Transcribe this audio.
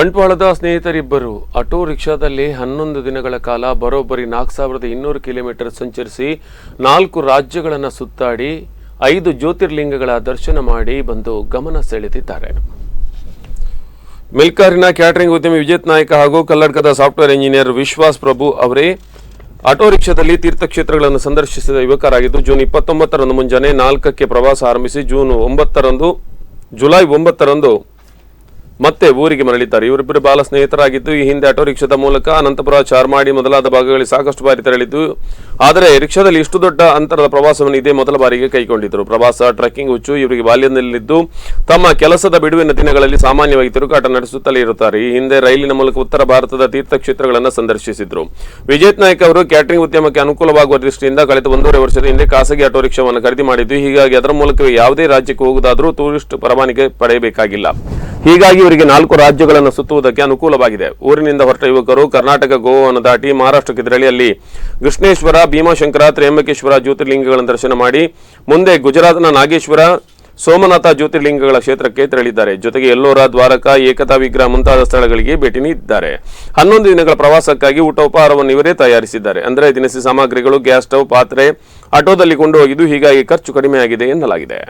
ಬಂಟ್ವಾಳದ ಸ್ನೇಹಿತರಿಬ್ಬರು auto ರಿಕ್ಷಾದಲ್ಲಿ ಹನ್ನೊಂದು ದಿನಗಳ ಕಾಲ ಬರೋಬ್ಬರಿ ನಾಲ್ಕು ಸಾವಿರದ ಇನ್ನೂರು ಕಿಲೋಮೀಟರ್ ಸಂಚರಿಸಿ ನಾಲ್ಕು ರಾಜ್ಯಗಳನ್ನು ಸುತ್ತಾಡಿ ಐದು ಜ್ಯೋತಿರ್ಲಿಂಗಗಳ ದರ್ಶನ ಮಾಡಿ ಬಂದು ಗಮನ ಸೆಳೆದಿದ್ದಾರೆ. ಮಿಲ್ಕಾರಿನ ಕ್ಯಾಟರಿಂಗ್ ಉದ್ಯಮಿ ವಿಜೇತ್ ನಾಯ್ಕ ಹಾಗೂ ಕಲ್ಲಡ್ಕದ ಸಾಫ್ಟ್ವೇರ್ ಇಂಜಿನಿಯರ್ ವಿಶ್ವಾಸ್ ಪ್ರಭು ಅವರೇ ಆಟೋ ರಿಕ್ಷಾದಲ್ಲಿ ತೀರ್ಥಕ್ಷೇತ್ರಗಳನ್ನು ಸಂದರ್ಶಿಸಿದ ಯುವಕರಾಗಿದ್ದು, ಜೂನ್ ಇಪ್ಪತ್ತೊಂಬತ್ತರಂದು ಮುಂಜಾನೆ ನಾಲ್ಕಕ್ಕೆ ಪ್ರವಾಸ ಆರಂಭಿಸಿ ಜೂನ್ ಒಂಬತ್ತರಂದು, ಜುಲೈ ಒಂಬತ್ತರಂದು ಮತ್ತೆ ಊರಿಗೆ ಮರಳಿದ್ದಾರೆ. ಇವರಿಬ್ಬರು ಬಾಲ ಸ್ನೇಹಿತರಾಗಿದ್ದು, ಈ ಹಿಂದೆ ಆಟೋ ರಿಕ್ಷಾದ ಮೂಲಕ ಅನಂತಪುರ, ಚಾರ್ಮಾಡಿ ಮೊದಲಾದ ಭಾಗಗಳಿಗೆ ಸಾಕಷ್ಟು ಬಾರಿ ತೆರಳಿದ್ದು, ಆದರೆ ರಿಕ್ಷಾದಲ್ಲಿ ಇಷ್ಟು ದೊಡ್ಡ ಅಂತರದ ಪ್ರವಾಸವನ್ನು ಇದೇ ಮೊದಲ ಬಾರಿಗೆ ಕೈಗೊಂಡಿದ್ದರು. ಪ್ರವಾಸ, ಟ್ರೆಕ್ಕಿಂಗ್ ಹುಚ್ಚು, ಇವರಿಗೆ ಬಾಲ್ಯದಲ್ಲಿದ್ದು, ತಮ್ಮ ಕೆಲಸದ ಬಿಡುವಿನ ದಿನಗಳಲ್ಲಿ ಸಾಮಾನ್ಯವಾಗಿ ತಿರುಗಾಟ ನಡೆಸುತ್ತಲೇ ಇರುತ್ತಾರೆ. ಈ ಹಿಂದೆ ರೈಲಿನ ಮೂಲಕ ಉತ್ತರ ಭಾರತದ ತೀರ್ಥಕ್ಷೇತ್ರಗಳನ್ನು ಸಂದರ್ಶಿಸಿದ್ರು. ವಿಜಯತ್ ನಾಯ್ಕ ಅವರು ಕ್ಯಾಟರಿಂಗ್ ಉದ್ಯಮಕ್ಕೆ ಅನುಕೂಲವಾಗುವ ದೃಷ್ಟಿಯಿಂದ ಕಳೆದ ಒಂದೂವರೆ ವರ್ಷದ ಹಿಂದೆ ಖಾಸಗಿ ಆಟೋ ರಿಕ್ಷಾವನ್ನು ಖರೀದಿ ಮಾಡಿದ್ದು, ಹೀಗಾಗಿ ಅದರ ಮೂಲಕವೇ ಯಾವುದೇ ರಾಜ್ಯಕ್ಕೆ ಹೋಗುವುದಾದರೂ ಟೂರಿಸ್ಟ್ ಪರವಾನಿಗೆ ಪಡೆಯಬೇಕಾಗಿಲ್ಲ. ಹೀಗಾಗಿ ಇವರಿಗೆ ನಾಲ್ಕು ರಾಜ್ಯಗಳನ್ನು ಸುತ್ತುವುದಕ್ಕೆ ಅನುಕೂಲವಾಗಿದೆ. ಊರಿನಿಂದ ಹೊರಟ ಯುವಕರು ಕರ್ನಾಟಕ ಗೋವಾವನ್ನು ದಾಟಿ ಮಹಾರಾಷ್ಟ್ರಕ್ಕೆ ತೆರಳಿ ಅಲ್ಲಿ ಕೃಷ್ಣೇಶ್ವರ, ಭೀಮಾಶಂಕರ, ತ್ರಯಂಬಕೇಶ್ವರ ಜ್ಯೋತಿರ್ಲಿಂಗಗಳನ್ನು ದರ್ಶನ ಮಾಡಿ, ಮುಂದೆ ಗುಜರಾತ್ನ ನಾಗೇಶ್ವರ, ಸೋಮನಾಥ ಜ್ಯೋತಿರ್ಲಿಂಗಗಳ ಕ್ಷೇತ್ರಕ್ಕೆ ತೆರಳಿದ್ದಾರೆ. ಜೊತೆಗೆ ಎಲ್ಲೋರ, ದ್ವಾರಕ, ಏಕತಾ ವಿಗ್ರಹ ಮುಂತಾದ ಸ್ಥಳಗಳಿಗೆ ಭೇಟಿ ನೀಡಿದ್ದಾರೆ. ಹನ್ನೊಂದು ದಿನಗಳ ಪ್ರವಾಸಕ್ಕಾಗಿ ಊಟ ಉಪಹಾರವನ್ನು ಇವರೇ ತಯಾರಿಸಿದ್ದಾರೆ. ಅಂದರೆ ದಿನಸಿ ಸಾಮಗ್ರಿಗಳು, ಗ್ಯಾಸ್ ಸ್ಟವ್, ಪಾತ್ರೆ ಆಟೋದಲ್ಲಿ ಕೊಂಡು ಹೋಗಿದ್ದು ಹೀಗಾಗಿ ಖರ್ಚು ಕಡಿಮೆಯಾಗಿದೆ ಎನ್ನಲಾಗಿದೆ.